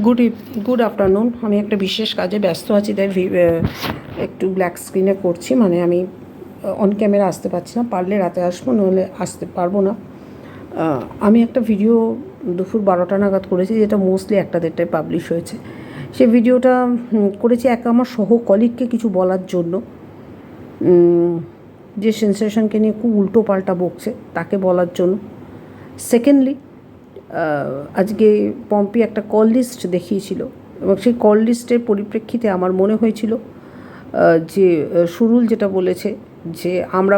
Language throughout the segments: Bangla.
গুড ইভ গুড আফটারনুন আমি একটা বিশেষ কাজে ব্যস্ত আছি, তাই একটু ব্ল্যাক স্ক্রিনে করছি। মানে আমি অন ক্যামেরা আসতে পারছি না। পারলে রাতে আসব নাহলে আসতে পারব না। আমি একটা ভিডিও দুপুর বারোটা নাগাদ করেছি, যেটা মোস্টলি একটা দেড়টায় পাবলিশ হয়েছে। সে ভিডিওটা করেছি এক আমার সহ কলিগকে কিছু বলার জন্য। যে সেন্সেশনকে নিয়ে খুব উল্টো পাল্টা বকছে, তাকে বলার জন্য। সেকেন্ডলি আজকে পম্পি একটা কল লিস্ট দেখিয়েছিল এবং সেই কল লিস্টের পরিপ্রেক্ষিতে আমার মনে হয়েছিল যে সুরুল যেটা বলেছে যে, আমরা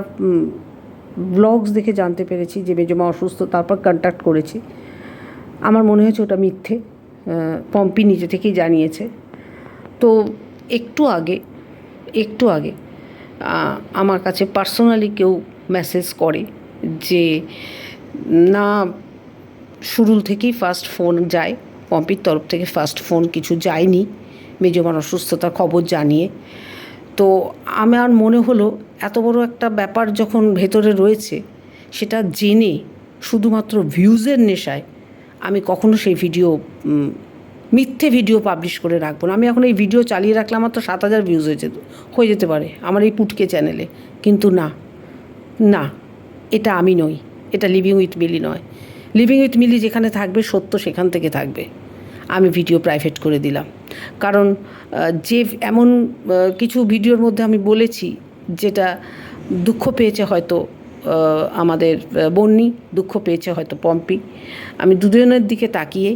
ব্লগস দেখে জানতে পেরেছি যে মেজমা অসুস্থ, তারপর কন্ট্যাক্ট করেছি। আমার মনে হয়েছে ওটা মিথ্যে পম্পি নিজে থেকেই জানিয়েছে। তো একটু আগে একটু আগে আমার কাছে পার্সোনালি কেউ মেসেজ করে যে, না শুরুল থেকেই ফার্স্ট ফোন যায়। পম্পির তরফ থেকে ফার্স্ট ফোন কিছু যায়নি। মেজমার অসুস্থতার খবর জানিয়ে। তো আমার মনে হলো, এত বড় একটা ব্যাপার যখন ভেতরে রয়েছে, সেটা জেনে শুধুমাত্র ভিউজের নেশায় আমি কখনো সেই ভিডিও মিথ্যে ভিডিও পাবলিশ করে রাখব না। আমি এখন এই ভিডিও চালিয়ে রাখলে আমার তো সাত হাজার ভিউজ হয়ে যেত হয়ে যেতে পারে আমার এই পুটকে চ্যানেলে কিন্তু না না, এটা আমি নই। এটা লিভিং উইথ মিলি নয়। লিভিং উইথ মিলি যেখানে থাকবে, সত্য সেখান থেকে থাকবে। আমি ভিডিও প্রাইভেট করে দিলাম। কারণ যে এমন কিছু ভিডিওর মধ্যে আমি বলেছি, যেটা দুঃখ পেয়েছে হয়তো আমাদের বন্যি দুঃখ পেয়েছে হয়তো পম্পি। আমি দুজনের দিকে তাকিয়ে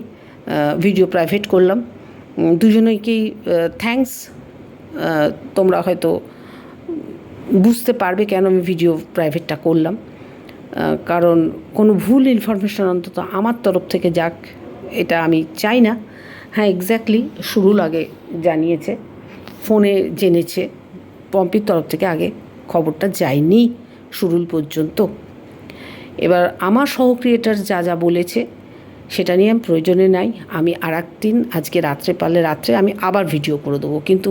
ভিডিও প্রাইভেট করলাম। দুজনেকেই থ্যাঙ্কস তোমরা হয়তো বুঝতে পারবে কেন আমি ভিডিও প্রাইভেটটা করলাম। কারণ কোনো ভুল ইনফরমেশন অন্তত আমার তরফ থেকে যাক, এটা আমি চাই না। হ্যাঁ এক্স্যাক্টলি শুরুর আগে জানিয়েছে, ফোনে জেনেছে, পম্পির তরফ থেকে আগে খবরটা যায়নি শুরুল পর্যন্ত। এবার আমার সহ ক্রিয়েটার যা যা বলেছে, সেটা নিয়ে আমি প্রয়োজনে নাই। আমি আর দিন আজকে রাত্রে পারলে রাত্রে আমি আবার ভিডিও করে দেবো। কিন্তু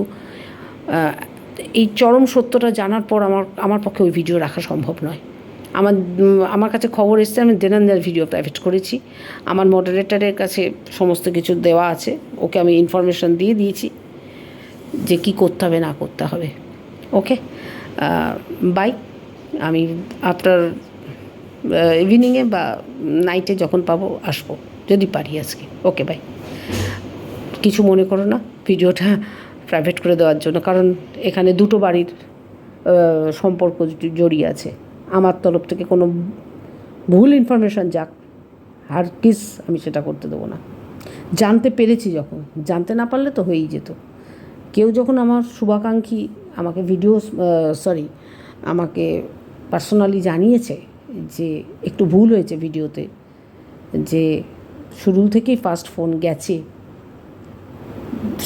এই চরম সত্যটা জানার পর আমার আমার পক্ষে ওই ভিডিও রাখা সম্ভব নয়। আমার আমার কাছে খবর এসছে, আমি দেনান্দার ভিডিও প্রাইভেট করেছি। আমার মডারেটারের কাছে সমস্ত কিছু দেওয়া আছে, ওকে আমি ইনফরমেশন দিয়ে দিয়েছি যে কি করতে হবে, না করতে হবে। ওকে বাই আমি আফটার ইভিনিংয়ে বা নাইটে যখন পাবো, আসব, যদি পারি আজকে। ওকে বাই কিছু মনে করো না ভিডিওটা প্রাইভেট করে দেওয়ার জন্য, কারণ এখানে দুটো বাড়ির সম্পর্ক জড়িয়ে আছে। আমার তরফ থেকে কোনো ভুল ইনফরমেশান যাক আর কিস আমি সেটা করতে দেবো না। জানতে পেরেছি যখন, জানতে না পারলে তো হয়েই যেত। কেউ যখন আমার শুভাকাঙ্ক্ষী আমাকে ভিডিও সরি আমাকে পার্সোনালি জানিয়েছে যে একটু ভুল হয়েছে ভিডিওতে যে শুরু থেকেই ফার্স্ট ফোন গেছে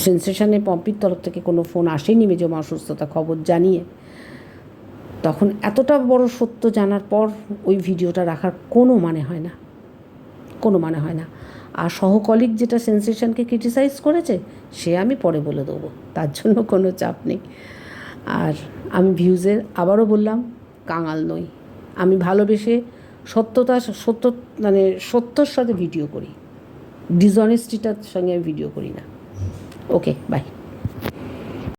সেন্সেশনে পম্পির তরফ থেকে কোনো ফোন আসেনি, মেজমা অসুস্থতা খবর জানিয়ে তখন এতটা বড় সত্য জানার পর ওই ভিডিওটা রাখার কোনো মানে হয় না। কোনো মানে হয় না। আর সহকলিগ যেটা সেন্সেশনকে ক্রিটিসাইজ করেছে, সে আমি পরে বলে দেবো। তার জন্য কোনো চাপ নেই। আর আমি ভিউজের আবারও বললাম, কাঙাল নই। আমি ভালোবেসে সত্যতা, সত্য মানে সত্যর সাথে ভিডিও করি। ডিসঅনেস্টিটার সঙ্গে আমি ভিডিও করি না। Okay bye